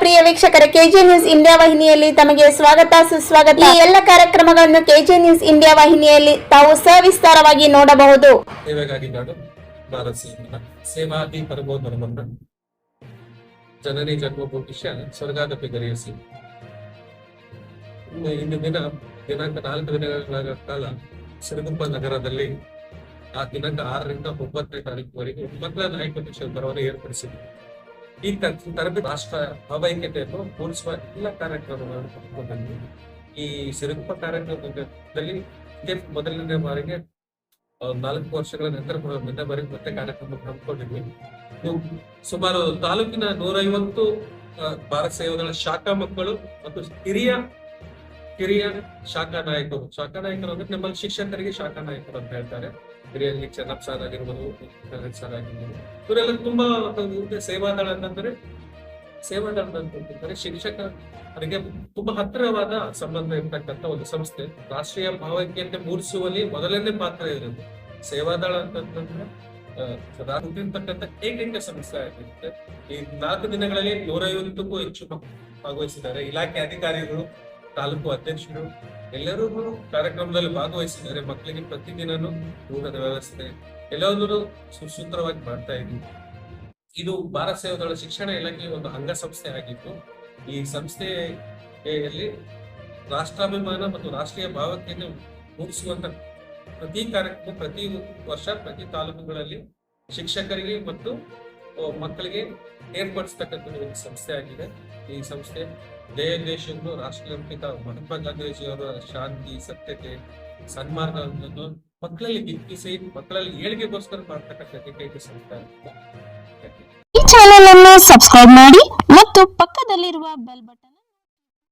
ಪ್ರಿಯ ವೀಕ್ಷಕರ. K J news India ವಾಹಿನಿಯಲ್ಲಿ ತಮಗೆ ಸ್ವಾಗತ, ಸುಸ್ವಾಗತ. ಈ ಎಲ್ಲ ಕಾರ್ಯಕ್ರಮಗಳನ್ನು ಕೆಜೆ ನ್ಯೂಸ್ ಇಂಡಿಯಾ ವಾಹಿನಿಯಲ್ಲಿ ತಾವು ಸವಿಸ್ತಾರವಾಗಿ ನೋಡಬಹುದು. ಸೇವೆಗಾಗಿ ನಾಡು ಭಾರತ್ ಸೇವಾ ಜನನಿ ಇಂದು ದಿನ, ದಿನಾಂಕ ನಾಲ್ಕು ದಿನಗಳ ಕಾಲ ಸಿರುಗುಪ್ಪ ನಗರದಲ್ಲಿ ಆ ದಿನಾಂಕ ಆರರಿಂದ ಒಂಬತ್ತನೇ ತಾರೀಕುವರೆಗೆ ಮಕ್ಕಳ ನಾಯಕ ಬರವನ್ನು ಏರ್ಪಡಿಸಿದೆ. ಈ ತರಬೇತಿ ರಾಷ್ಟ್ರ ಭಾವೈಕ್ಯತೆಯನ್ನು ಮೂಡಿಸುವ ಎಲ್ಲ ಕಾರ್ಯಕ್ರಮಗಳನ್ನು. ಈ ಸಿರುಗುಪ್ಪ ಕಾರ್ಯಕ್ರಮದಲ್ಲಿ ಮೊದಲನೇ ಬಾರಿಗೆ ನಾಲ್ಕು ವರ್ಷಗಳ ನಂತರ ನಾವು ಮುಂದೆ ಬರೀ ಮತ್ತೆ ಕಾರ್ಯಕ್ರಮ ಹಮ್ಮಿಕೊಂಡಿದ್ವಿ. ಸುಮಾರು ತಾಲೂಕಿನ ನೂರೈವತ್ತು ಭಾರತ ಸೇವೆಗಳ ಶಾಖಾ ಮಕ್ಕಳು ಮತ್ತು ಹಿರಿಯ ಹಿರಿಯ ಶಾಖಾ ನಾಯಕರು. ಶಾಖಾ ನಾಯಕರು ಅಂದ್ರೆ ನಮ್ಮಲ್ಲಿ ಶಿಕ್ಷಕರಿಗೆ ಶಾಖಾ ನಾಯಕರು ಅಂತ ಹೇಳ್ತಾರೆ. ಹಿರಿಯಲ್ಲಿ ಚೆನ್ನಪ್ಪ ಸರ್ ಆಗಿರ್ಬೋದು ಸರ್ ಆಗಿರ್ಬೋದು ಇವರೆಲ್ಲ ತುಂಬಾ ಸೇವಾದಳ ಅಂತಂದ್ರೆ ಸೇವಾದಳ ಶಿಕ್ಷಕ ಶಿಕ್ಷಕರಿಗೆ ತುಂಬಾ ಹತ್ತಿರವಾದ ಸಂಬಂಧ ಇರ್ತಕ್ಕಂಥ ಒಂದು ಸಂಸ್ಥೆ. ರಾಷ್ಟ್ರೀಯ ಭಾವೈಕ್ಯತೆ ಮೂಡಿಸುವಲ್ಲಿ ಮೊದಲನೇ ಪಾತ್ರ ಇರುತ್ತೆ ಸೇವಾದಳ ಅಂತಂದ್ರೆ ಹುಟ್ಟಿರ್ತಕ್ಕಂಥ ಏಕೈಕ ಸಂಸ್ಥೆ ಆಗಿರುತ್ತೆ. ಈ ನಾಲ್ಕು ದಿನಗಳಲ್ಲಿ ನೂರೈವತ್ತಕ್ಕೂ ಹೆಚ್ಚು ಭಾಗವಹಿಸಿದ್ದಾರೆ. ಇಲಾಖೆ ಅಧಿಕಾರಿಗಳು, ತಾಲೂಕು ಅಧ್ಯಕ್ಷರು ಎಲ್ಲರೂ ಕಾರ್ಯಕ್ರಮದಲ್ಲಿ ಭಾಗವಹಿಸಿದ್ದಾರೆ. ಮಕ್ಕಳಿಗೆ ಪ್ರತಿದಿನನೂ ಊಟದ ವ್ಯವಸ್ಥೆ, ಎಲ್ಲವನ್ನೂ ಸುಸೂತ್ರವಾಗಿ ಮಾಡ್ತಾ ಇದ್ವಿ ಇದು ಭಾರತ ಸೇವಾದಳ ಶಿಕ್ಷಣ ಇಲಾಖೆಯ ಒಂದು ಅಂಗಸಂಸ್ಥೆ ಆಗಿತ್ತು ಈ ಸಂಸ್ಥೆಯಲ್ಲಿ ರಾಷ್ಟ್ರಾಭಿಮಾನ ಮತ್ತು ರಾಷ್ಟ್ರೀಯ ಭಾವಕ್ಕೆ ಮೂಡಿಸುವಂತ ಪ್ರತಿ ಕಾರ್ಯಕ್ರಮ, ಪ್ರತಿ ವರ್ಷ, ಪ್ರತಿ ತಾಲೂಕುಗಳಲ್ಲಿ ಶಿಕ್ಷಕರಿಗೆ ಮತ್ತು ಮಕ್ಕಳಿಗೆ ಏರ್ಪಡಿಸ್ತಕ್ಕಂಥ ಒಂದು ಸಂಸ್ಥೆ ಆಗಿದೆ. ಈ ಸಂಸ್ಥೆ ದೇಶ ದೇಶವನ್ನು ರಾಷ್ಟ್ರಪಿತ ಮಹಾತ್ಮ ಗಾಂಧೀಜಿಯವರ ಶಾಂತಿ, ಸತ್ಯತೆ ಸನ್ಮಾರ್ಗವನ್ನು ಮಕ್ಕಳಲ್ಲಿ ಬಿತ್ತಿಸಿ ಮಕ್ಕಳಲ್ಲಿ ಏಳಿಗೆಗೋಸ್ಕರ ಮಾಡ್ತಕ್ಕಂಥ ಸಂಸ್ಥೆ ಈ ಚಾನೆಲ್ ಅನ್ನು ಸಬ್ಸ್ಕ್ರೈಬ್ ಮಾಡಿ ಮತ್ತು ಪಕ್ಕದಲ್ಲಿರುವ ಬೆಲ್ ಬಟನ್